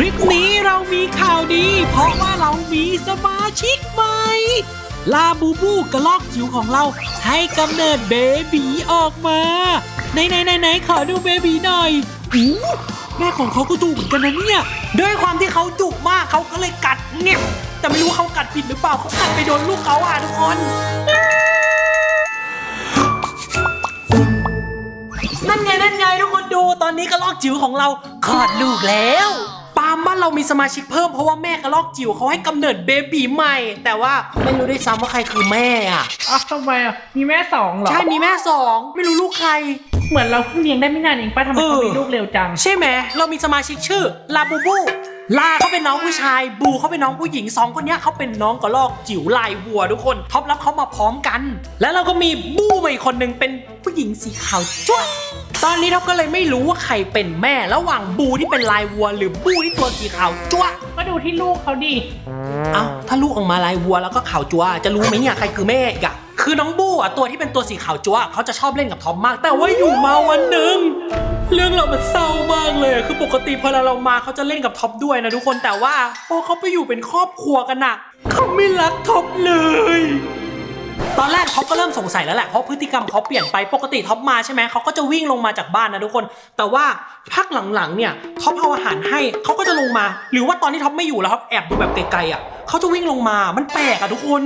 ลิปนี้เรามีข่าวดี เพราะว่าเรามีสมาชิกใหม่ ลาบูบูกระลอกจิ๋วของเราให้กำเนิดเบบีออกมาไหนไหนไหนไหนขอดูเบบีหน่อยอู้แม่ของเขาก็ดุเหมือนกันนะเนี่ยด้วยความที่เขาดุมากเขาก็เลยกัดเนี่ยแต่ไม่รู้เขากัดผิดหรือเปล่าเขากัดไปโดนลูกเขาอะทุกคนนั่นไงนั่นไงทุกคนดูตอนนี้กระลอกจิ๋วของเราคลอดลูกแล้วาล์มบ้านเรามีสมาชิกเพิ่มเพราะว่าแม่กระลอกจิ๋วเขาให้กำเนิดเบบีใหม่ แต่ว่าไม่รู้ด้วยซ้ำว่าใครคือแม่อะอ้าวทำไมอะมีแม่สองเหรอ ใช่มีแม่สองไม่รู้ลูกใคร เหมือนเราเพิ่งเลี้ยงได้ไม่นานเองป้าทำไมเออเขามีลูกเร็วจัง ใช่ไหมเรามีสมาชิกชื่อลาบูบูลาเขาเป็นน้องผู้ชายบูเขาเป็นน้องผู้หญิงสองคนเนี้ยเขาเป็นน้องกระลอกจิ๋วลายวัวทุกคนท็อปรับเขามาพร้อมกัน แล้วเราก็มีบูมาอีกคนหนึ่งเป็นผู้หญิงสีขาวจ้วะ ตอนนี้ท็อปก็เลยไม่รู้ว่าใครเป็นแม่ระหว่างบูที่เป็นลายวัว หรือบูที่ตัวสีขาวจ้วะก็ดูที่ลูกเขาดิเอ้าถ้าลูกออกมาลายวัวแล้วก็ขาวจัวจะรู้ไหมเนี่ยใครคือแม่อีกอะคือน้องบูอะตัวที่เป็นตัวสีขาวจัวเขาจะชอบเล่นกับทอมมาก แต่ว่าอยู่มาวันหนึ่งเรื่องเรามันเศร้ามากเลย คือปกติพอเรามาเขาจะเล่นกับท็อปด้วยนะทุกคนแต่ว่าพอเขาไปอยู่เป็นครอบครัวกันน่ะเขาไม่รักท็อปเลย ตอนแรกท็อปก็เริ่มสงสัยแล้วแหละเพราะพฤติกรรมเขาเปลี่ยนไปปกติท็อปมาใช่ไหมเขาก็จะวิ่งลงมาจากบ้านนะทุกคน แต่ว่าพักหลังๆเนี่ยท็อปเอาอาหารให้เขาก็จะลงมา หรือว่าตอนที่ท็อปไม่อยู่แล้วท็อปแอบดูแบบไกลๆอะเขาจะวิ่งลงมามันแปลกอะทุกคน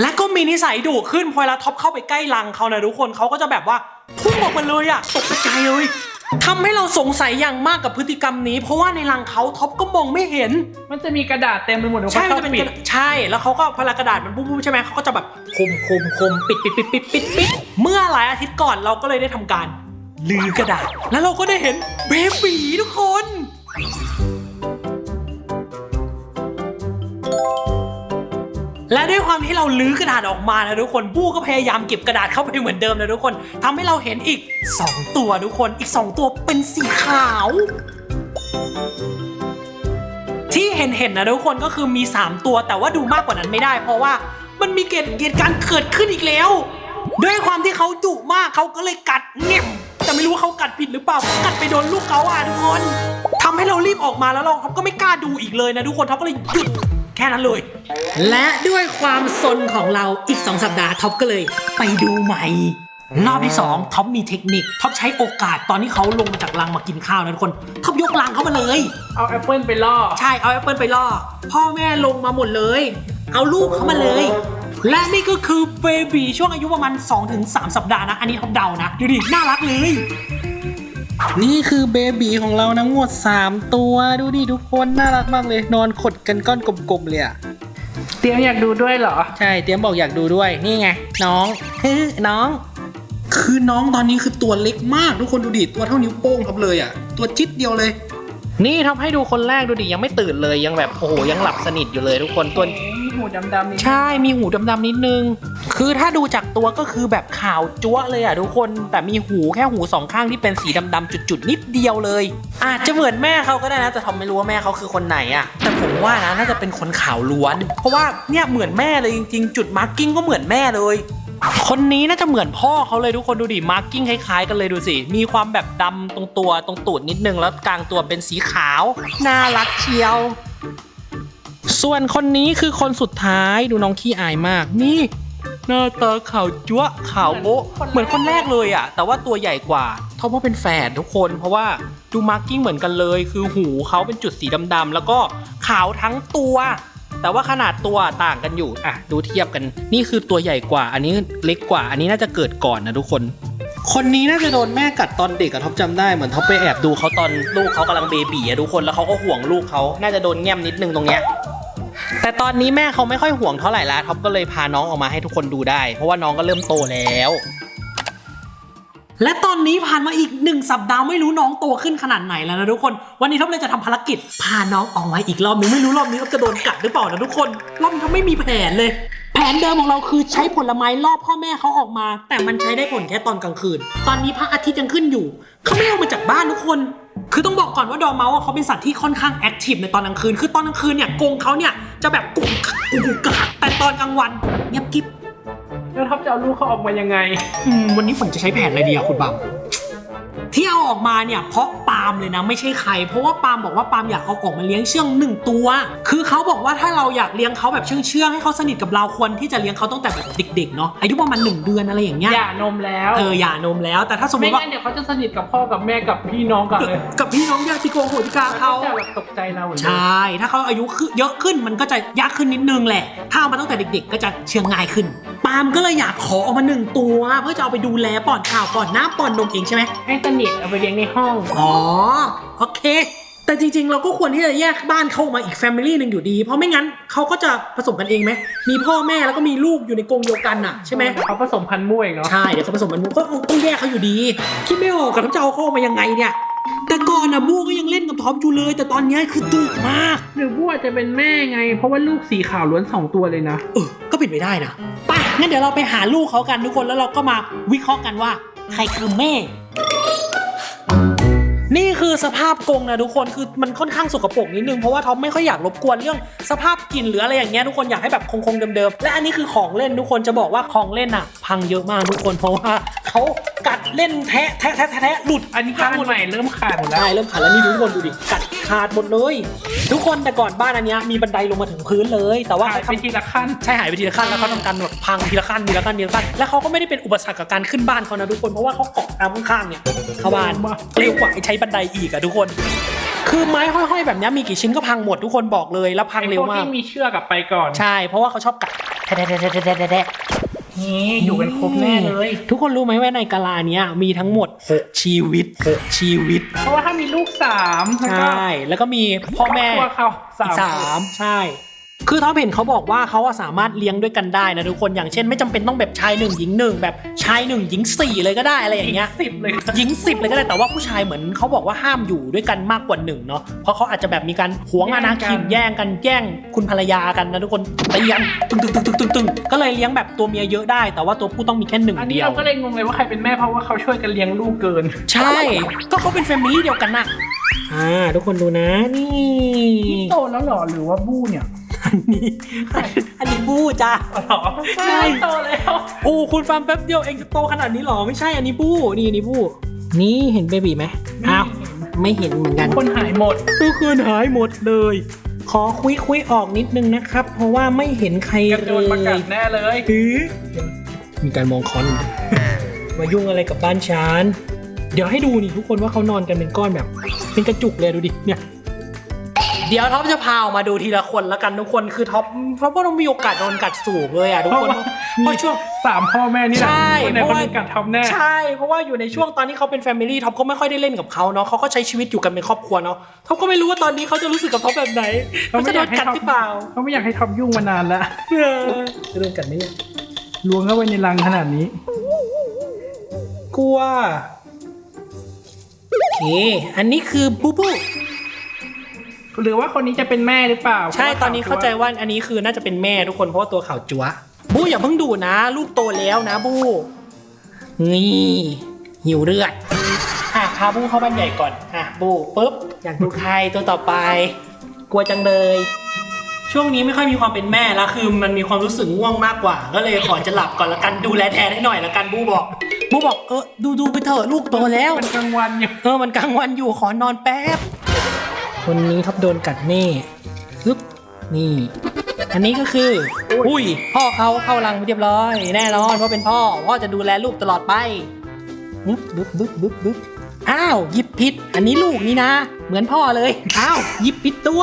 และก็มีนิสัยดุขึ้นพอเวลาท็อปเข้าไปใกล้รังเขานะทุกคนเขาก็จะแบบว่าพุ่งออกมาเลยอะตกใจเลย ทำให้เราสงสัยอย่างมากกับพฤติกรรมนี้ เพราะว่าในรังเขาท็อปก็มองไม่เห็น มันจะมีกระดาษเต็มไปหมดเลยใช่เขามันจะเป็นปิกดระดาษใช่ แล้วเขาก็พลากระดาษมันปุ๊บๆใช่ไหมเขาก็จะแบบคมคมคมปิดปิดปิดปิดปิดปิดเมื่อหลายอาทิตย์ก่อนเราก็เลยได้ทำการลือกระดาษ แล้วเราก็ได้เห็นเบบีทุกคน และด้วยความที่เราลื้อกระดาษออกมานะทุกคนบู้ก็พยายามเก็บกระดาษเข้าไปเหมือนเดิมนะทุกคนทำให้เราเห็นอีก 2 ตัวทุกคนอีก 2 ตัวเป็นสีขาว ที่เห็นเห็นนะทุกคนก็คือมี 3 ตัวแต่ว่าดูมากกว่านั้นไม่ได้ เพราะว่ามันมีเกิดเหตุการณ์เกิดขึ้นอีกแล้ว ด้วยความที่เขาดุมากเขาก็เลยกัดเงี่ยมแต่ไม่รู้ว่าเขากัดผิดหรือเปล่ากัดไปโดนลูกเขาอะทุกคนทำให้เรารีบออกมาแล้วเราเขาก็ไม่กล้าดูอีกเลยนะทุกคนเขาก็เลยหยุด แค่นั้นเลย และด้วยความซนของเราอีก 2 สัปดาห์ท็อปก็เลยไปดูใหม่ รอบที่2ท็อปมีเทคนิคท็อปใช้โอกาสตอนที่เขาลงมาจากรังมากินข้าวนะทุกคนท็อปยกรังเข้ามาเลย เอาแอปเปิลไปล่อ ใช่เอาแอปเปิลไปล่อ พ่อแม่ลงมาหมดเลย เอาลูกเข้ามาเลย และนี่ก็คือเบบีช่วงอายุประมาณ 2-3 สัปดาห์นะ อันนี้เขาเดานะ ดูดิ น่ารักเลย นี่คือเบบีของเราทั้งหมด3 ตัวดูดิทุกคนน่ารักมากเลย นอนขดกันก้อนกลมๆเลยอะเตรียมอยากดูด้วยเหรอ ใช่เตรียมบอกอยากดูด้วยนี่ไง น้องฮึน้อง คือน้องตอนนี้คือตัวเล็กมาก ทุกคนดูดิตัวเท่านิ้วโป้งครับเลยอะตัวจิ๊ดเดียวเลย นี่ทำให้ดูคนแรกดูดิยังไม่ตื่นเลยยังแบบโอ้โหยังหลับสนิทอยู่เลยทุกคนตัวมีหูดำๆนี่ใช่มีหูดำๆนิดนึง คือถ้าดูจากตัวก็คือแบบขาวจั๊วะเลยอะทุกคนแต่มีหูแค่หูสองข้างที่เป็นสีดำๆจุดๆนิดเดียวเลย อาจจะเหมือนแม่เขาก็ได้นะแต่ทอมไม่รู้ว่าแม่เขาคือคนไหนอะแต่ผมว่านะน่าจะเป็นคนขาวล้วน เพราะว่าเนี่ยเหมือนแม่เลยจริงๆ จุดมาร์กิ้งก็เหมือนแม่เลย คนนี้น่าจะเหมือนพ่อเขาเลยทุกคนดูดิมาร์กิ้งคล้ายๆ กันเลยดูสิ มีความแบบดำตรงตัวตรงตูดนิดนึงแล้วกลางตัวเป็นสีขาว น่ารักเชียว ส่วนคนนี้คือคนสุดท้ายดูน้องขี้อายมาก นี่หน้าตาขาวจั๊วะขาวโบ๊ะเหมือนคนแรกเลยอะ แต่ว่าตัวใหญ่กว่าเท่าว่าเป็นแฝดทุกคน เพราะว่าดูมาร์กิ้งเหมือนกันเลย คือหูเขาเป็นจุดสีดำๆแล้วก็ขาวทั้งตัว แต่ว่าขนาดตัวต่างกันอยู่อะดูเทียบกัน นี่คือตัวใหญ่กว่า อันนี้เล็กกว่า อันนี้น่าจะเกิดก่อนนะทุกคน คนนี้น่าจะโดนแม่กัดตอนเด็กอะท็อปจำได้เหมือนท็อปไปแอบดูเขาตอนลูกเขากำลังเบบีอะทุกคนแล้วเขาก็ห่วงลูกเขาน่าจะโดนแง้มนิดนึงตรงเนี้ยแต่ตอนนี้แม่เขาไม่ค่อยห่วงเท่าไหร่ละท็อปก็เลยพาน้องออกมาให้ทุกคนดูได้ เพราะว่าน้องก็เริ่มโตแล้ว และตอนนี้ผ่านมาอีกหนึ่งสัปดาห์ไม่รู้น้องโตขึ้นขนาดไหนแล้วนะทุกคน วันนี้ท็อปเลยจะทำภารกิจ พาน้องออกมาอีกรอบนึงไม่รู้รอบนี้ท็อปจะโดนกัดหรือเปล่านะทุกคนรอบนี้ท็อปไม่มีแผนเลย แผนเดิมของเราคือใช้ผลไม้ล่อพ่อแม่เขาออกมา แต่มันใช้ได้ผลแค่ตอนกลางคืน ตอนนี้พระอาทิตย์ยังขึ้นอยู่เขาไม่เอามาจากบ้านทุกคนคือต้องบอกก่อนว่าดอร์เมาส์เขาเป็นสัตว์ที่ค่อนข้างแอคทีฟในตอนกลางคืน คือตอนกลางคืนเนี่ยกรงเขาเนี่ยจะแบบกุกกักกุกกักแต่ตอนกลางวันเงียบกิ๊บ แล้วท็อปจะเอาลูกเขาออกมายังไง อืมวันนี้ผมจะใช้แผนอะไรดีอะคุณบังที่เอาออกมาเนี่ยเพราะปาา ล์มเลยนะ ไม่ใช่ใคร เพราะว่าปาล์มบอกว่าปาล์มอยากเอาออกมาเลี้ยงเชื่องหนึ่งตัว คือเขาบอกว่าถ้าเราอยากเลี้ยงเขาแบบเชื่องเชื่องๆให้เขาสนิทกับเราควรที่จะเลี้ยงเขาตั้งแต่แบบเด็กๆเนาะอายุประมาณหนึ่งเดือนอะไรอย่างเงี้ยหย่านมแล้วเออหย่านมแล้วแต่ถ้าสมมไม่ติว่างั้นเดี๋ยวเขาจะสนิทกับพ่อกับแม่กับพี่น้องกันเลยกับพี่น้องญาติโกโหติกาเขาเขาจะแบบตกใจเราเหมือนใชกัน่ถ้าเขาอายุขึ้นเยอะขึ้นมันก็จะยากขึ้นนิดนึงแหละ ถ้าเอามาตั้งแต่เด็กๆ ก็จะเชื่องง่ายขึ้น ปาล์มก็เลยอยากขอเอามาหนึ่งตัว เพื่อจะเอาไปดูแลป้อนข้าวป้อนน้ำป้อนนมเองใช่ไหมให้สนิทเอาไปเลี้ยงในห้อง อ๋อโอเค แต่จริงๆ เราก็ควรที่จะแยกบ้านเข้ามาอีกแฟมิลี่หนึ่งอยู่ดี เพราะไม่งั้นเขาก็จะผสมกันเองไหม มีพ่อแม่แล้วก็มีลูกอยู่ในกรงเดียวกันน่ะใช่ไหมเดี๋ยวเขาผสมพันธุ์มั่วอีกเนาะใช่ เดี๋ยวเขาผสมมันมูก็ต้องแยกเขาอยู่ดี คิดไม่ออกกับท็อปจะเอาเข้ามายังไงเนี่ย แต่ก่อนนะบูก็ยังเล่นกับท็อปอยู่เลย แต่ตอนนี้คือดุมาก หรือบัวจะเป็นแม่ไง เพราะว่าลูกสีขาวล้วนสองตัวเลยนะ เออ ก็เป็นไปได้นะไปงั้นเดี๋ยวเราไปหาลูกเขากันทุกคนแล้วเราก็มาวิเคราะห์กันว่า ใครคือแม่ นี่คือสภาพกรงนะทุกคนคือมันค่อนข้างสกปรกนิดนึงเพราะว่าท็อปไม่ค่อยอยากรบกวนเรื่องสภาพกลิ่นหรืออะไรอย่างเงี้ยทุกคนอยากให้แบบคงๆเดิมๆและอันนี้คือของเล่นทุกคนจะบอกว่าของเล่นอะพังเยอะมากทุกคนเพราะว่าเขากัดเล่นแทะแทะแทะแทะแทะหลุดอันนี้ก็อันใหม่เริ่มขาดหมดแล้วใช่เริ่มขาดแล้วนี่ดูทุกคนดูดิกัด ขาดหมดเลย ทุกคนแต่ก่อนบ้านอันเนี้ยมีบันไดลงมาถึงพื้นเลย แต่ว่าขาดเขาไปทำทีละขั้นใช่หายไปทีละขั้นแล้วเขาทำการแบบพังทีละขั้นทีละขั้นทีละขั้นแล้วเขาก็ไม่ได้เป็นอุปสรรคกับการขึ้นบ้านเขานะทุกคนเพราะว่าเขาเกาะตามข้างๆเนี่ยเข้าบ้านเร็วมากเร็วกว่าไอ้ใช้บันไดอีกอะทุกคนคือไม้ห้อยๆแบบเนี้ยมีกี่ชิ้นก็พังหมดทุกคนบอกเลยแล้วพังไอ้เร็พววกมากที่มีเชือกกลับไปก่อนใช่เพราะว่าเขาชอบกัดแทะแทะแทะแทะแทะแทะแทะ นี่อยู่กันครบแน่เลย ทุกคนรู้ไหมว่าในกาลาเนี้ยมีทั้งหมดหกชีวิตหกชีวิต เพราะว่าถ้ามีลูกสามแล้วใชก็่แล้วก็มีพ่อแม่ครอบครัวเขาสามสามใช่ คือท็อปเห็นเขาบอกว่าเขาอะสามารถเลี้ยงด้วยกันได้นะทุกคนอย่างเช่น ไม่จำเป็นต้องแบบชายหนึ่งหญิงหนึ่งแบบชายหนึ่งหญิงสี่เลยก็ได้อะไรอย่างเงี้ยสิบเลยหญิงสิบเลยก็ได้แต่ว่าผู้ชายเหมือนเขาบอกว่าห้ามอยู่ด้วยกันมากกว่าหนึ่งเนาะเพราะเขาอาจจะแบบมีการหวงอาณาเขตแย่งกันแย่งคุณภรรยากันนะทุกคนตีกันตึงตึงตึงตึงตึงตึงก็เลยเลี้ยงแบบตัวเมียเยอะได้ แต่ว่าตัวผู้ต้องมีแค่หนึ่งอันนี้เดียวเราก็เลยงงเลยว่าใครเป็นแม่เพราะว่าเขาช่วยกันเลี้ยงลูกเกิน ใช่ ก็เขาเป็นแฟมิลี่เดียวกันน่ะอ่าทุกคนดูนะนี่นี่โตแล้วเหรอหรือว่าบู้เนี่ย อันนี้ อันนี้บู้จ้าอ๋อเหรอใช่โตแล้วโอ้คุณฟาร์มแป๊บเดียวเองจะโตขนาดนี้เหรอ ไม่ใช่อันนี้บู้นี่อันนี้บู้นี่เห็นเบบีไหมอ้าวไม่เห็นเหมือนกัน คนหายหมดทุกคนหายหมดเลย ขอคุยคุยๆออกนิดนึงนะครับ เพราะว่าไม่เห็นใครกระเลโดนประกาศยแน่เลยหือมีการมองคอน มายุ่งอะไรกับบ้านฉันเดี๋ยวให้ดูนี่ทุกคนว่าเขานอนกันเป็นก้อนแบบ เป็นกระจุกเลยดูดิเนี่ย เดี๋ยวท็อปจะพาออกมาดูทีละคนแล้วกันทุกคนคือท็อปเพราะว่าต้องมีโอกาสโดนกัดสูงเลยอะทุกคนเพราะช่วงสามพ่อแม่นี่แหละใช่คนไหนเพคราะนว่าหนึงกัดทอมแน่ใช่เพราะว่าอยู่ในช่วงตอนที่เขาเป็นแฟมิลี่ท็อปก็ไม่ค่อยได้เล่นกับเขาเนาะเขาก็ใช้ชีวิตอยู่กันเป็นครอบครัวเนาะท็อปก็ไม่รู้ว่าตอนนี้เขาจะรู้สึกกับท็อปแบบไหนเขาจะโดนกัดหรือเปล่าเขาไม่อยากให้ทอมยุ่งมานานแล้วเออจะโดนกัดไหมเนี่ยล้วงเข้าไปในรังขนาดนี้กลัวโอเคอันนี้คือบูบู หรือว่าคนนี้จะเป็นแม่หรือเปล่าใช่ตอนนี้เข้าใจว่าอันนี้คือน่าจะเป็นแม่ทุกคนเพราะว่าตัวขาวจั๊วบูอย่าเพิ่งดูนะ ลูกโตแล้วนะบูนี่หิวเลือดอะพาบูเข้าบ้านใหญ่ก่อนอะบูปุ๊บอยากดูใครตัวต่อไป กลัวจังเลย ช่วงนี้ไม่ค่อยมีความเป็นแม่แล้วคือมันมีความรู้สึกง่วงมากกว่า ก็เลยขอจะหลับก่อนละกันดูแลแทนให้หน่อยละกันบูบอกบูบอกเออดูดูไปเถอะลูกโตแล้วมันกลางวันอยู่เออมันกลางวันอยู่ขอนอนแป๊บ คนนี้ท็อปโดนกัดแน่ซึบนี่ อันนี้ก็คืออุ้ย พ่อเขาเข้ารังไปเรียบร้อย แน่นอนเพราะเป็นพ่อ พ่อจะดูแลลูกตลอดไปบึ๊บบึ๊บบึ๊บบึ๊บบึ๊บอ้าวหยิบผิดอันนี้ลูกนี่นะ เหมือนพ่อเลย อ้าวหยิบผิดตัว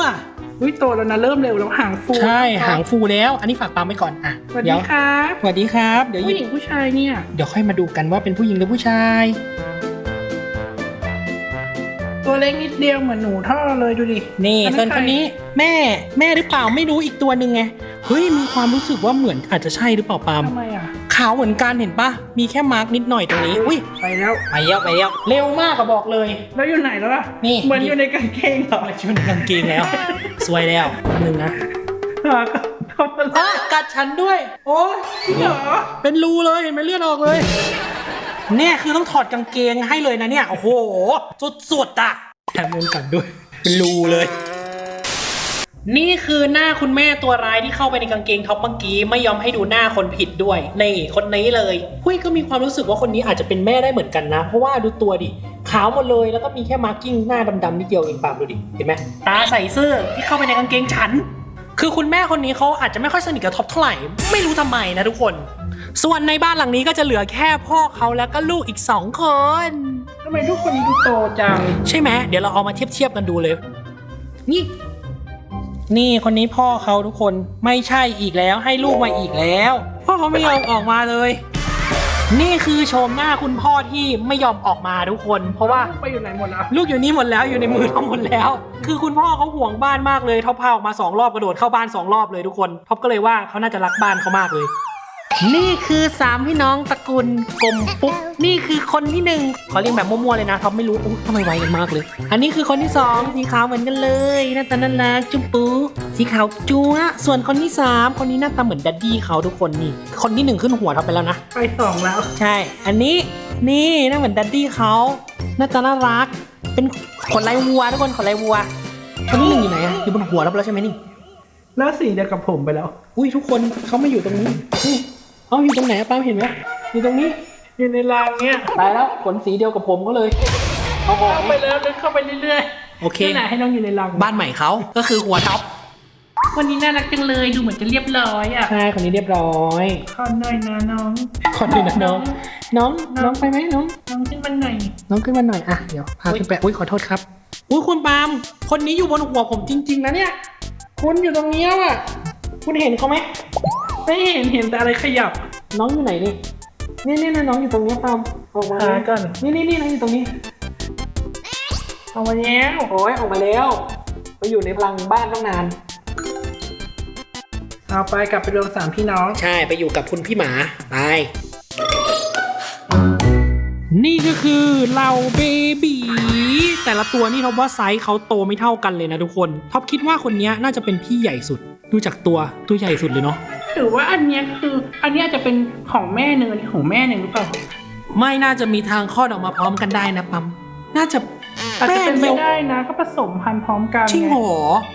อุ้ยโตแล้วนะเริ่มเร็วแล้วหางฟูใช่หางฟูแล้ว อันนี้ฝากปามไว้ก่อนอะสวัสเดี๋ดียวครับสวัสดีครับ เดี๋ยวหยิผู้บหญิงผู้ชายเนี่ย เดี๋ยวค่อยมาดูกันว่าเป็นผู้หญิงหรือผู้ชาย ตัวเล็กนิดเดียวเหมือนหนูท่อเลยดูดิ นี่อันนั้นส่วนคนนี้แม่แม่หรือเปล่าไม่รู้อีกตัวหนึ่งไง เฮ้ยมีความรู้สึกว่าเหมือนอาจจะใช่หรือเปล่าปาล์มทำไมอะ ขาวเหมือนกันเห็นปะมีแค่มาร์กนิดหน่อยตรงนี้ อุ้ยไปแล้ว ไปเยอะไปเยอะเร็วมากก็บอกเลย แล้วอยู่ไหนแล้วล่ะนี่ เหมือนอยู่ในกางเกงเหรอมาช่วยในกางเกงแล้ว สวยแล้วหนึ่งนะหาก็ทำอะไรอะกัดฉันด้วย โอ้ยจริงเหรอ เป็นรูเลยเห็นไหมเลือดออกเลย เนี่ยคือต้องถอดกางเกงให้เลยนะเนี่ย โอ้โห สุดๆอะแถมโดนกัดด้วยเป็นรูเลย นี่คือหน้าคุณแม่ตัวร้ายที่เข้าไปในกางเกงท็อปเมื่อกี้ไม่ยอมให้ดูหน้าคนผิดด้วยนี่คนนี้เลยหุ้ยก็มีความรู้สึกว่าคนนี้อาจจะเป็นแม่ได้เหมือนกันนะ เพราะว่าดูตัวดิขขาวหมดเลยแล้วก็มีแค่มาร์กิ้งหน้าดำๆนิดเดียวเองปามดูดิเห็นไหมตาใส่เสื้อที่เข้าไปในกางเกงฉัน คือคุณแม่คนนี้เขาอาจจะไม่ค่อยสนิทกับท็อปเท่าไหร่ไม่รู้ทำไมนะทุกคน ส่วนในบ้านหลังนี้ก็จะเหลือแค่พ่อเขาแล้วก็ลูกอีกสองคน ทำไมทุกคนนี้ดูโตจัง ใช่ไหมเดี๋ยวเราเอามาเทียบเทียบๆกันดูเลย นี่ นี่คนนี้พ่อเขาทุกคนไม่ใช่อีกแล้วให้ลูกมาอีกแล้ว พ่อเขาไม่ยอมออกมาเลย นี่คือโฉมหน้าคุณพ่อที่ไม่ยอมออกมาทุกคน เพราะว่า ไปอยู่ไหนหมดแล้วลูกอยู่นี่หมดแล้วอยู่ในมือท็อปหมดแล้ว คือคุณพ่อเขาห่วงบ้านมากเลยท็อปพาออกมาสองรอบกระโดดเข้าบ้านสองรอบเลยทุกคนท็อปก็เลยว่าเขาน่าจะรักบ้านเขามากเลย นี่คือสามพี่น้องตระกูลกลมปุ๊กนี่คือคนที่หนึ่งขอเรียกแบบมั่วๆเลยนะท็อปไม่รู้อุ๊ยทำไมไวกันมากเลย อันนี้คือคนที่สองสีขาวเหมือนกันเลยหน้าตาน่ารักจุ๊บปุ๊สีขาวจั๊วส่วนคนที่สามคนนี้หน้าตาเหมือนดัดดี้เขาทุกคนนี่ คนที่หนึ่งขึ้นหัวท็อปไปแล้วนะไปสองแล้ว ใช่ อันนี้นี่หน่าเหมือนดัดดี้เขาหน้าตาน่ารัก เป็นขนลายวัวทุกคนขนลายวัวคนที่หนึ่งอยู่ไหนอะอยู่บนหัวเราไปแล้วใช่ไหมนี่ แล้วสีเดียวกับผมไปแล้ว อุ้ยทุกคนเขาไม่อยู่ตรงนี้นี่ เอาอยู่ตรงไหนอะป้ามเห็นไหมอยู่ตรงนี้อยู่ในรางเนี้ยตายแล้วขนสีเดียวกับผมก็เลยเอาออกเข้าไปแล้วลึกเข้าไปเรื่อยโอๆเคนี่แหละให้น้องอยู่ในรางบ้านใหม่เขาก็คือหัวท็อปวันนี้น่ารักจังเลยดูเหมือนจะเรียบร้อยอะใช่คนนี้เรียบร้อยขอหน่อยนะน้องขอดูนะน้อง น้องน้องไปไหมน้องน้องขึ้นมาหน่อยน้องขึ้นมาหน่อยอะเดี๋ยวพาขึ้นไปอุ้ยขอโทษครับอุ้ยคุณปาล์มคนนี้อยู่บนหัวผมจริง ๆ นะเนี่ยคุณอยู่ตรงเนี้ยว่ะ คุณเห็นเขาไหมไม่เห็นเห็นแต่อะไรขยับ น้องอยู่ไหนนี่นี่นี่นะน้องอยู่ตรงเนี้ยปาล์มออกมาหาก่อน นี่นี่นี่น้องอยู่ตรงนี้เอามาแล้วโอ้ยออกมาแล้วไปอยู่ในพลังบ้านตั้งนานเอาไปกลับไปรวมสามพี่น้อง ใช่ไปอยู่กับคุณพี่หมาไปนี่ก็คือเหล่าเบบีแต่ละตัวนี่ท็อปว่าไซส์เขาโตไม่เท่ากันเลยนะทุกคนท็อปคิดว่าคนนี้น่าจะเป็นพี่ใหญ่สุด ดูจากตัวตัวใหญ่สุดเลยเนาะหรือว่าอันเนี้ยคืออันเนี้ยจะเป็นของแม่หนึ่งอันนี้ของแม่หนึ่งหรือเปล่าไม่น่าจะมีทางคลอดออกมาพร้อมกันได้นะปั๊มน่าจะอาจจะเป็นไปแม่เดียวได้นะก็ผสมพันธุ์พร้อมกันจริงไงเหรอ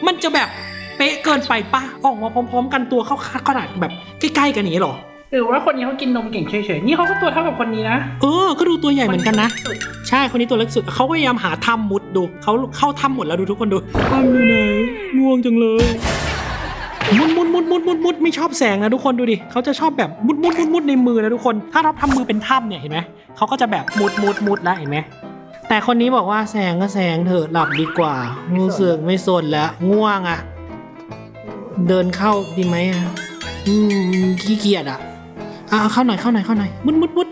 มันจะแบบเป๊ะเกินไปปะออกมาพร้อมๆ กันตัวเข้าคาดขนาดแบบใกล้ๆกันอย่างนี้เหรอหรือว่าคนนี้เขากินนมเก่งเฉยๆ นี่เขาก็ตัวเท่ากับคนนี้นะ เออ ก็ดูตัวใหญ่เหมือนกันนะ ใช่ คนนี้ตัวเล็กสุด เขาพยายามหาถ้ำมุดดู เขาเข้าถ้ำหมดแล้วดูทุกคนดูถ้ำอยู่ไหนง่วงจังเลย มุดมุดมุดมุดมุดมุดไม่ชอบแสงนะทุกคนดูดิเขาจะชอบแบบมุดมุดมุดมุดในมือนะทุกคน ถ้าเราทำมือเป็นถ้ำเนี่ยเห็นไหมเขาก็จะแบบมุดมุดมุดแล้วเห็นไหมแต่คนนี้บอกว่าแสงก็แสงเถอะหลับดีกว่ารู้สึกไม่สนแล้วง่วงอะ เดินเข้าดีไหมอะอืมขี้เกียจอะ อะเอาเข้าหน่อยเข้าหน่อยเข้าหน่อยมุดมุดมุด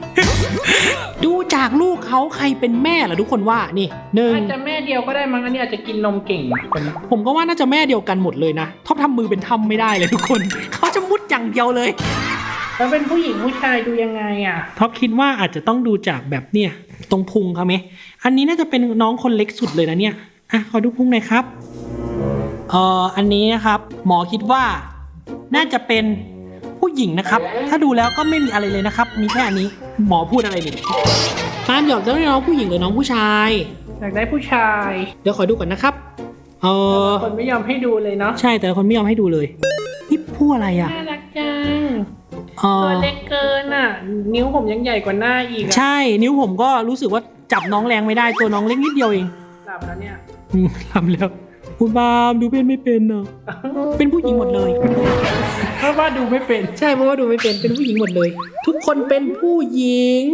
ดูจากลูกเขาใครเป็นแม่ล่ะทุกคนว่านี่หนึ่งอาจจะแม่เดียวก็ได้มั้งอันนี้อาจจะกินนมเก่งคนนี้ผมก็ว่าน่าจะแม่เดียวกันหมดเลยนะท็อปทำมือเป็นทำไม่ได้เลยทุกคนเขาจะมุดอย่างเดียวเลยแล้วเป็นผู้หญิงผู้ชายดูยังไงอะท็อปคิดว่าอาจจะต้องดูจากแบบเนี่ยตรงพุงเขาไหมอันนี้น่าจะเป็นน้องคนเล็กสุดเลยนะเนี่ยอะขอดูพุงหน่อยครับเอ่ออันนี้นะครับ หมอคิดว่าน่าจะเป็น ผู้หญิงนะครับ ถ้าดูแล้วก็ไม่มีอะไรเลยนะครับ มีแค่อันนี้หมอพูดอะไรนี่ปาล์มหยอกได้น้องผู้หญิงหรือน้องผู้ชาย อยากได้ผู้ชายเดี๋ยวขอดูก่อนนะครับเออคนไม่ยอมให้ดูเลยเนาะใช่แต่ละคนไม่ยอมให้ดูเลยนี่พูดอะไรอะน่ารักจังเอตัวอเล็กเกินอะ นิ้วผมยังใหญ่กว่าหน้าอีกอะใช่นิ้วผมก็รู้สึกว่าจับน้องแรงไม่ได้ตัวน้องเล็กนิดเดียวเองหลับแล้วเนี่ย อืมทำแล้ว คุณบามดูเป็นไม่เป็นเนาะเป็นผู้หญิงหมดเลย เพราะว่าดูไม่เป็น ใช่เพราะว่าดูไม่เป็นเป็นผู้หญิงหมดเลย ทุกคนเป็นผู้หญิง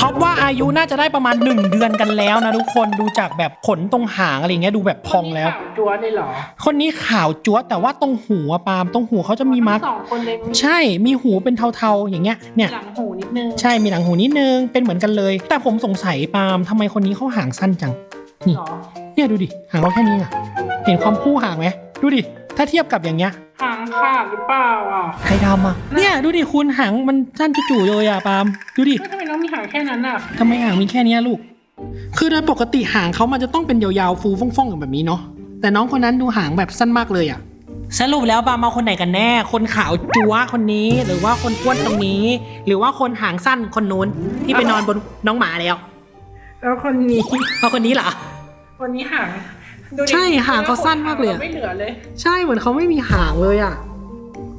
ท็อปว่าอายุน่าจะได้ประมาณ 1 เดือนกันแล้วนะทุกคนดูจากแบบขนตรงหางอะไรเงี้ยดูแบบพองแล้ว ข่าวจัวได้เหรอคนนี้ขาวจั๊วะแต่ว่าตรงหูอะปาล์มตรงหูเขาจะมีมาร์กทั้งสองคนเลยใช่มีหูเป็นเทาๆอย่างเงี้ยเนี่ย หลังหูนิดนึง ใช่มีหลังหูนิดนึงเป็นเหมือนกันเลย แต่ผมสงสัยปาล์มทำไมคนนี้เขาหางสั้นจัง นี่เหรอเนี่ยดูดิ หางเขาแค่นี้อะเห็นความคู่หางไหมดูดิ ถ้าเทียบกับอย่างเงี้ยหางขาดหรือเปล่าอะใครทำอะเนี่ยดูดิคุณหางมันสั้นจู่ๆเลยอะปาล์มดูดิ แล้วทำไมน้องมีหางแค่นั้นอะ ทำไมหางมีแค่เนี้ยลูก คือโดยปกติหางเขามันจะต้องเป็นยาวๆ ฟูฟ่องๆแบบนี้เนาะ แต่น้องคนนั้นดูหางแบบสั้นมากเลยอะสรุปแล้วปาล์มเอาคนไหนกันแน่ คนขาวจั๊วคนนี้ หรือว่าคนอ้วนตรงนี้ หรือว่าคนหางสั้นคนนู้นที่ไปนอนบนน้องหมาแล้ว แล้วคนนี้เอาคนนี้เหรอ คนนี้หางดูดิใช่หางเขาสั้นมากเลยอะ ไม่เหลือเลย ใช่เหมือนเขาไม่มีหางเลยอะ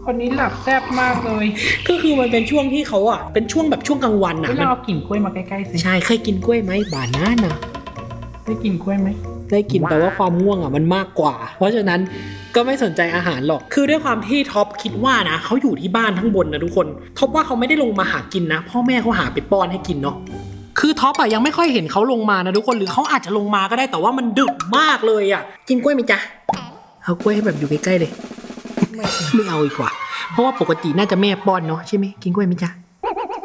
คนนี้หลับแซ่บมากเลยก็คือมันเป็นช่วงที่เขาอะ เป็นช่วงแบบช่วงกลางวันอะเวมัลานเอากลิ่นกล้วยมาใกล้ๆสิใช่เคยกินกล้วยไหมบานาน่ะ ได้กินกล้วยไหม ได้กินแต่ว่าความง่วงอะมันมากกว่า เพราะฉะนั้นก็ไม่สนใจอาหารหรอก คือด้วยความที่ท็อปคิดว่านะเขาอยู่ที่บ้านทั้งบนนะทุกคนท็อปว่าเขาไม่ได้ลงมาหากินนะ พ่อแม่เขาหาไปป้อนให้กินเนาะ คือท็อปอะยังไม่ค่อยเห็นเขาลงมานะทุกคนหรือเขาอาจจะลงมาก็ได้แต่ว่ามันดึกมากเลยอะกินกล้วยไหมจ๊ะเอากล้วยให้แบบอยู่ใกล้ๆเลย ไม่เอาอีกว่า เพราะว่าปกติน่าจะแม่ป้อนเนาะใช่ไหมกินกล้วยไหมจ๊ะ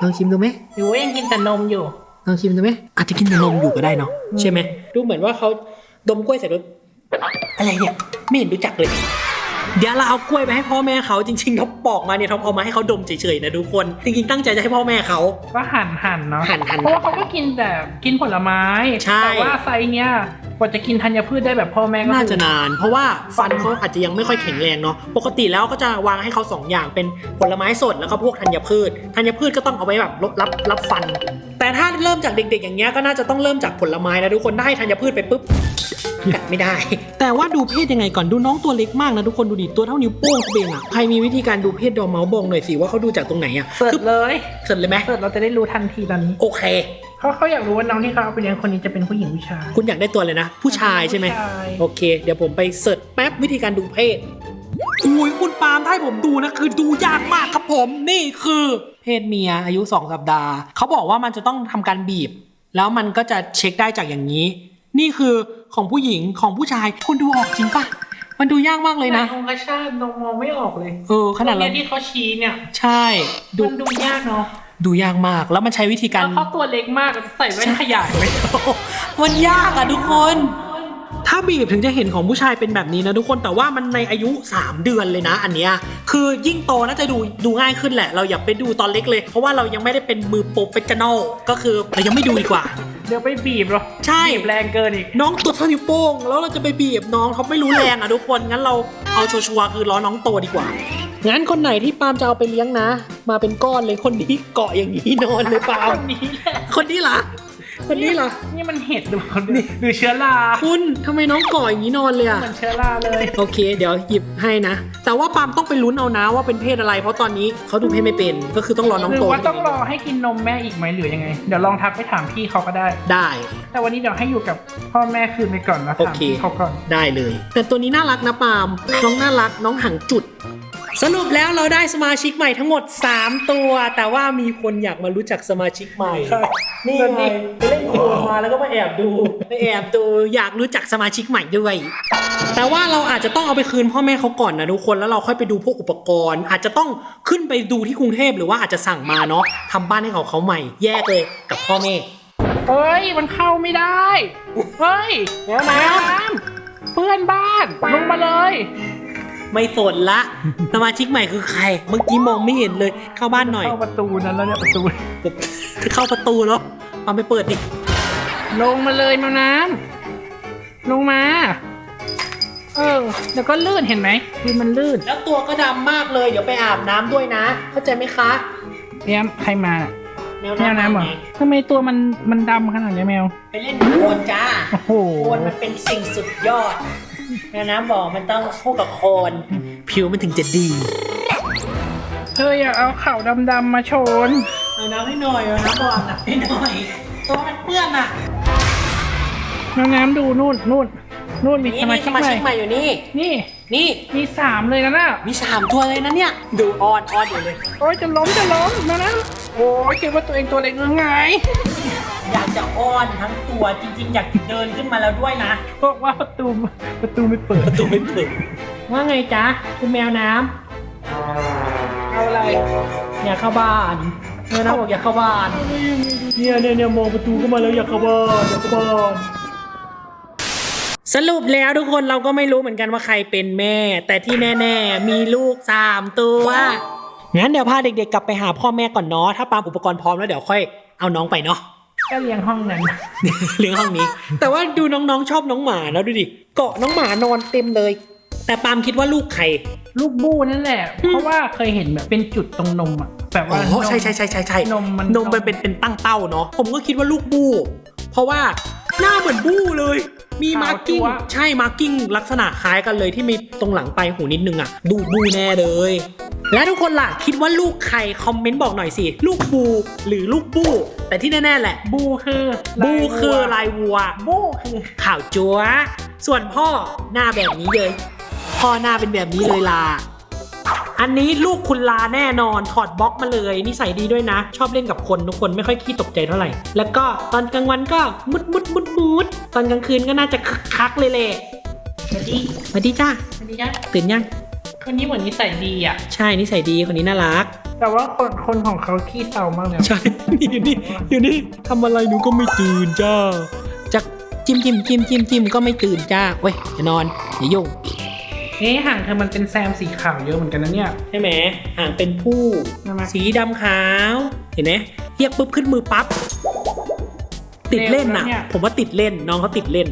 ลองชิมดูไหมหรือว่ายังกินแต่นมอยู่ลองชิมดูไหมอาจจะกินแต่นมอยู่ก็ได้เนาะใช่ไหมดูเหมือนว่าเขาดมกล้วยเสร็จแล้วอะไรเนี่ยไม่เห็นรู้จักเลย เดี๋ยวเราเอากล้วยไปให้พ่อแม่เขาจริงๆเขาปอกมาเนี่ยเขาเอามาให้เขาดมเฉยๆนะทุกคนจริงๆตั้งใจจะให้พ่อแม่เขา ก็หั่นหั่นเนาะหั่นหั่น เพราะว่าเขาก็กินแต่กินผลไม้ ใช่ แต่ว่าไซส์เนี้ยกว่าจะกินธัญพืชได้แบบพ่อแม่ก็น่าคือจะนาน เพราะว่าฟันเขาอาจจะยังไม่ค่อยแข็งแรงเนาะปกติแล้วก็จะวางให้เขาสองอย่างเป็นผลไม้สดแล้วก็พวกธัญพืชธัญพืชก็ต้องเอาไว้แบบลดรับรับฟัน แต่ถ้าเริ่มจากเด็กๆ อย่างเงี้ยก็น่าจะต้องเริ่มจากผลไม้นะทุกคนได้ธัญพืชไปปุ๊บกัดไม่ได้ แต่ว่าดูเพศยังไงก่อนดูน้องตัวเล็กมากนะทุกคนดูดิตัวเท่านิ้วโป้งเขาเองอะใครมีวิธีการดูเพศดอมเมาส์บองหน่อยสิว่าเขาดูจากตรงไหนอะเสิร์คืชเลยเสร็จเลยไหมเสิร์ชเราจะได้รู้ทันทีตอนนี้โอเคเขาเขาอยากรู้ว่าน้องที่เขาเอาไปเลี้ยงคนนี้จะเป็นผู้หญิงผู้ชาย คุณอยากได้ตัวเลยนะ ผู้ชายใช่ไหมผู้ชายโอเค เดี๋ยวผมไปเสิร์ชแป๊บวิธีการดูเพศ อุ้ยคุณปาล์มถ้าให้ผมดูนะคือดูยากมากครับผม นี่คือเพศเมียอายุ 2 สัปดาห์ เขาบอกว่ามันจะต้องทำการบีบ แล้วมันก็จะเช็คได้จากอย่างนี้ นี่คือของผู้หญิงของผู้ชายคุณดูออกจริงปะมันดูยากมากเลยนะแต่องคชาติเรามองไม่ออกเลย เออ ขนาดตรเรางเนี้ยที่เขาชี้เนี่ย ใช่ดูมันดูยากเนาะดูยากมากแล้วมันใช้วิธีการแล้วเขาตัวเล็กมากใส่แว่นขยายไว้มันยากอะทุกคน ถ้าบีบถึงจะเห็นของผู้ชายเป็นแบบนี้นะทุกคนแต่ว่ามันในอายุ 3 เดือนเลยนะ อันเนี้ยคือยิ่งโตน่าจะดูดูง่ายขึ้นแหละ เราอย่าไปดูตอนเล็กเลย เพราะว่าเรายังไม่ได้เป็นมือโปรเฟชชั่นอลก็คือเรายังไม่ดูดีกว่า เดี๋ยวไปบีบเหรอใช่บีบแรงเกินอีก น้องตัวเท่านิ้วโป้งแล้วเราจะไปบีบน้องเขาไม่รู้แรงอะทุกคนงั้นเราเอาชัวร์ๆคือล้อน้องโตดีกว่างั้นคนไหนที่ปาล์มจะเอาไปเลี้ยงนะ มาเป็นก้อนเลยคนนี้เกาะอย่างนี้นอนเลยปาล์คมนนี้แหละคนนี้เหรอ คนนี้เหรอ นี่มันเห็ดหรือเปล่าเนี่ยหรือเชื้อราคุณทำไมน้องเกาะอย่างนี้นอนเลยอะเหมือนเชื้อราเลย โอเค เดี๋ยวหยิบให้นะ แต่ว่าปาล์มต้องไปลุ้นเอานะว่าเป็นเพศอะไร เพราะตอนนี้เขาดูเพศไม่เป็น ก็คือต้องรอน้องหรืโตอว่าต้องรอให้กินนมแม่อีกไหมหรือยังไง เดี๋ยวลองทักไปถามพี่เขาก็ได้ ได้ แต่วันนี้เดี๋ยวให้อยู่กับพ่อแม่คืนไปก่อนนะโอถามเค พี่เขาก่อน ได้เลย แต่ตัวนี้น่ารักนะปาล์มน้องน่ารักน้องหางจุด สรุปแล้วเราได้สมาชิกใหม่ทั้งหมด 3 ตัว แต่ว่ามีคนอยากมารู้จักสมาชิกใหม่ใช่นี่ไงไปเล่นโกมมาแล้วก็มาแอบดูไปแอบดูอยากรู้จักสมาชิกใหม่ด้วย แต่ว่าเราอาจจะต้องเอาไปคืนพ่อแม่เขาก่อนนะทุกคนแล้วเราค่อยไปดูพวกอุปกรณ์ อาจจะต้องขึ้นไปดูที่กรุงเทพหรือว่าอาจจะสั่งมาเนาะทำบ้านให้เขาเขาใหม่ แยกเลยกับพ่อแม่เฮ้ยมันเข้าไม่ได้เฮ้ยแล้วน้ำเพื่อนบ้านลงมาเลย ไม่สนละ สมาชิกใหม่คือใคร เมื่อกี้มองไม่เห็นเลย เข้าบ้านหน่อย เข้าประตูนั้นแล้วเนี่ยประตู เข้าประตูแล้วเอาไปเปิดดิ ลงมาเลยแมวน้ำลงมา เออเดี๋ยวก็ลื่นเห็นไหมคือมันลื่น แล้วตัวก็ดำมากเลย เดี๋ยวไปอาบน้ำด้วยนะ เข้าใจไหมคะแมวใครมาน่ะแมวแมวน้ำเหรอไงทำไมตัวมันมันดำขนาดนี้แมว ไปเล่นโคลนจ้าโอ้โหโคลนมันเป็นสิ่งสุดยอด แม่น้ำบอกมันต้องคู่กับโคลนผิวมันถึงจะดี เธออย่าเอาเข่าดำๆมาโชน เอาน้ำให้หน่อยเอาน้ำบอกอาบน้ำให้หน่อย ตัวมันเปื้อนอะแมวน้ำดูนู่นนู่นนู่นมีนี่สมามีชิสกมาใหม่ชิกใหม่อยู่นี่ นี่ นี่ มีสามเลยนะน่ะมีสามตัวเลยนะเนี่ย ดูออนออนอยู่เลย โอ้ยจะล้มจะล้มแมวน้ำโอ้ยคิดว่าตัวเองตัวเล็กหรือไง อยากจะอ้อนทั้งตัวจริง ๆ อยากเดินขึ้นมาแล้วด้วยนะบอกว่าประตูประตูไม่เปิด ประตูไม่เปิดว่าไงจ๊ะคุณแมวน้เอาอะไรำอยากเข้าบ้านแมวน้ำบอกอยากเข้าบ้านเนี่ยเนี่ยเนี่ยมองประตูเข้ามาแล้วอยากเข้าบ้านอยากเข้าบ้านสรุปแล้วทุกคนเราก็ไม่รู้เหมือนกันว่าใครเป็นแม่ แต่ที่แน่ๆ มีลูกสามตัวงั้นเดี๋ยวพาเด็กๆกลับไปหาพ่อแม่ก่อนเนาะถ้าปาล์มอุปกรณ์พร้อมแล้วเดี๋ยวค่อยเอาน้องไปเนาะ ก็เลี้ยงห้องนั้นเรื่องห้องนี้ แต่ว่าดูน้องๆชอบน้องหมาแล้วดูดิเกาะน้องหมานอนเต็มเลย แต่ปาล์มคิดว่าลูกใคร ลูกบู้นั่นแหละอืมเพราะว่าเคยเห็นแบบเป็นจุดตรงนมอะแบบอ๋ว่าอใช่ใช่ใช่ใช่ใช่นมมันนมมันเป็นเป็นตั้งเต้าเนาะผมก็คิดว่าลูกบู้เพราะว่าหน้าเหมือนบู้เลย มีมาร์กิ้งใช่มาร์กิ้งลักษณะคล้ายกันเลยที่มีตรงหลังปลายหูนิดนึงอะบูบูแน่เลย และทุกคนล่ะคิดว่าลูกใครคอมเมนต์บอกหน่อยสิ ลูกบูหรือลูกบู้ แต่แต่ที่แน่ๆแหละ บูคือบูคือลายวัว บูคือข่าวจัวส่วนพ่อหน้าแบบนี้เลย พ่อหน้าเป็นแบบนี้เลยลา อันนี้ลูกคุณลาแน่นอนถอดบล็อกมาเลยนิสัยดีด้วยนะ ชอบเล่นกับคนทุกคนไม่ค่อยขี้ตกใจเท่าไหร่ แล้วก็ตอนกลางวันก็มุดมุดมุดมุดตอนกลางคืนก็น่าจะคึกคักเลยแหละสวัสดีสวัสดีจ้าสวัสดีจ้ะตื่นยังคนนี้เหมือนนิสัยดีอะ ใช่นิสัยดีคนนี้น่ารัก แต่ว่าคนคนของเขาขี้เศร้ามากเลยใช่ นี่อยู่นี่อยู่นี่ทำอะไรหนูก็ไม่ตื่นจ้าจะจิ้มจิ้มจิ้มจิ้มจิ้มก็ไม่ตื่นจ้าเว้ยจะนอนอย่ายุ่งเอ๊ะห่างเธอมันเป็นแซมสีขาวเยอะเหมือนกันนะเนี่ย ใช่ไหมห่างเป็นผู้ใช่ไหม สีดำขาว เห็นไหมเรียกปุ๊บขึ้นมือปั๊บติดเล่นน่ะผมว่าติดเล่นน้องเขาติดเล่น